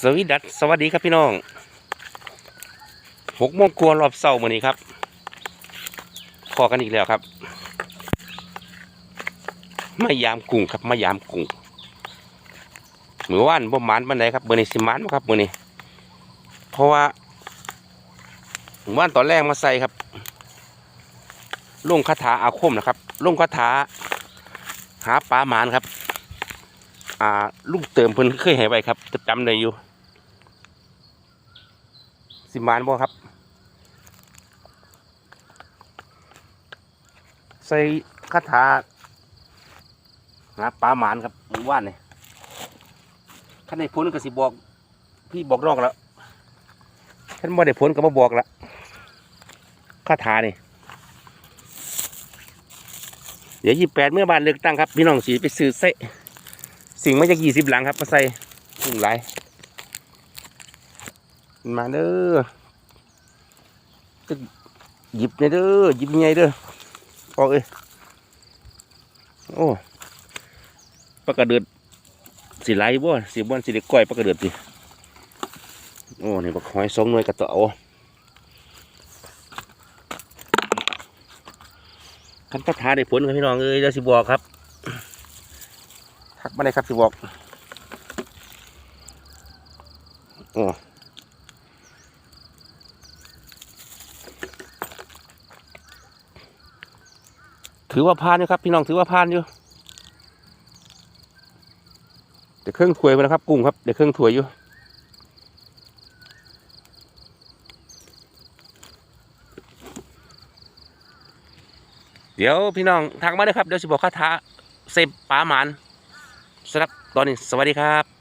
สวีดัสสวัสดีครับพี่น้องหกโมงกวรอบเสาร์มื้อนี้ครับพอกันอีกแล้วครับมายามกุ้งครับมายามกุ้งเมื่อวานบ่หมานบันไดครับเบอร์นี้สิมานครับเบอร์นี้เพราะว่าเมื่อวานตอนแรกมาใส่ครับลงคาถาอาคมนะครับลงคาถาหาปลาหมานครับ อ่าลุงเติมเพิ่นเคยให้ไว้ครับจะจำได้อยู่ สิมานบ่ครับ ใส่คาถาหาปลาหมานครับหมู่บ้านนี่ขันได้ผลก็สิบอก พี่บอกนองแล้วขันบ่ได้ผลก็มาบอกละคาถานี่เดี๋ยวยี่แปดเมื่อบานเลือกตั้งครับ พี่น้องสีไปซื้อเสะ สิ่งมาจากยี่สิบหลังครับมาใส่ถุงไรมาเด้อจะหยิบเนี่ยเด้อหยิบยังไงเด้อพอเอ้ยโอ้ปลากระเดือดสีไหลบ่สีบ้านสีเด็กก้อยปลากระเดือดสิโอ้นี่บักหอยสองหน่วยกระเตาคันพัฒนาได้ผลครับพี่น้องเอ้ยเดี๋ยวสิบอกครับ ทักมาเลยครับสิบอกโอ้ถือว่าพานอยู่ครับ พี่น้องถือว่าพานอยู่เดี๋ยวเครื่องถวยไปแล้วครับกุ้งครับเดี๋ยวเครื่องถวยอยู่เดี๋ยวพี่น้องทักมาเลยครับ เดี๋ยวสิบอกคาถาเซฟปลาหมาน สำหรับตอนนี้สวัสดีครับ